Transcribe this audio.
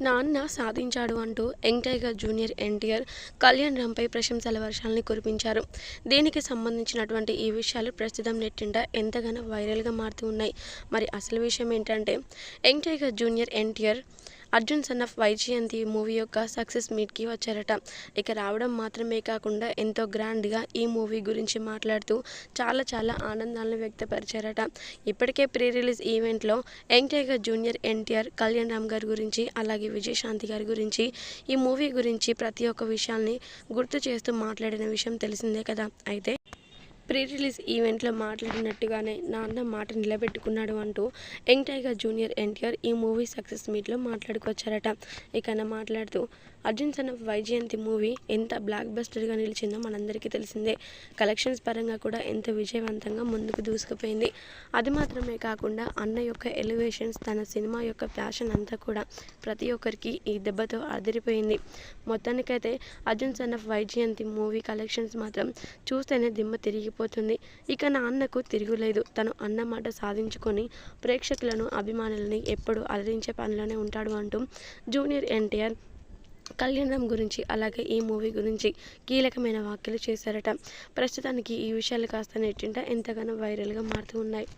నాన్న సాధించాడు అంటూ young tiger junior NTR Kalyan రామ్పై ప్రశంసల వర్షాలని కురిపించారు. దీనికి సంబంధించినటువంటి ఈ విషయాలు ప్రస్తుతం నెట్టింట ఎంతగానో వైరల్గా మారుతూ ఉన్నాయి. మరి అసలు విషయం ఏంటంటే young tiger junior NTR Arjun son of Vyjayanthi movie యొక్క సక్సెస్ మీట్కి వచ్చారట. ఇక రావడం మాత్రమే కాకుండా ఎంతో గ్రాండ్గా ఈ మూవీ గురించి మాట్లాడుతూ చాలా చాలా ఆనందాలను వ్యక్తపరిచారట. ఇప్పటికే ప్రీ రిలీజ్ ఈవెంట్లో young tiger junior NTR Kalyan Ram గారి గురించి అలాగే విజయశాంతి గారి గురించి ఈ మూవీ గురించి ప్రతి ఒక్క విషయాల్ని గుర్తు చేస్తూ మాట్లాడిన విషయం తెలిసిందే కదా. అయితే ప్రీ రిలీజ్ ఈవెంట్లో మాట్లాడినట్టుగానే నాన్న మాట నిలబెట్టుకున్నాడు అంటూ యంగ్ టైగర్ జూనియర్ ఎన్టీఆర్ ఈ మూవీ సక్సెస్ మీట్లో మాట్లాడుకొచ్చారట. ఇక మాట్లాడుతూ Arjun son of Vyjayanthi movie ఎంత బ్లాక్ బస్టర్గా నిలిచిందో మనందరికీ తెలిసిందే. కలెక్షన్స్ పరంగా కూడా ఎంత విజయవంతంగా ముందుకు దూసుకుపోయింది. అది మాత్రమే కాకుండా అన్న యొక్క ఎలివేషన్స్ తన సినిమా యొక్క ప్యాషన్ అంతా కూడా ప్రతి ఒక్కరికి ఈ దెబ్బతో అదిరిపోయింది. మొత్తానికైతే Arjun son of Vyjayanthi movie collections మాత్రం చూస్తేనే దిమ్మ తిరిగిపోతుంది. ఇక నా అన్నకు తిరుగులేదు. తను అన్న మాట సాధించుకొని ప్రేక్షకులను అభిమానులని ఎప్పుడు అలరించే పనిలోనే ఉంటాడు అంటూ జూనియర్ ఎన్టీఆర్ కళ్యాణం గురించి అలాగే ఈ మూవీ గురించి కీలకమైన వ్యాఖ్యలు చేశారట. ప్రస్తుతానికి ఈ విషయాలు కాస్త నెట్టింట ఎంతగానో వైరల్గా మారుతూ ఉన్నాయి.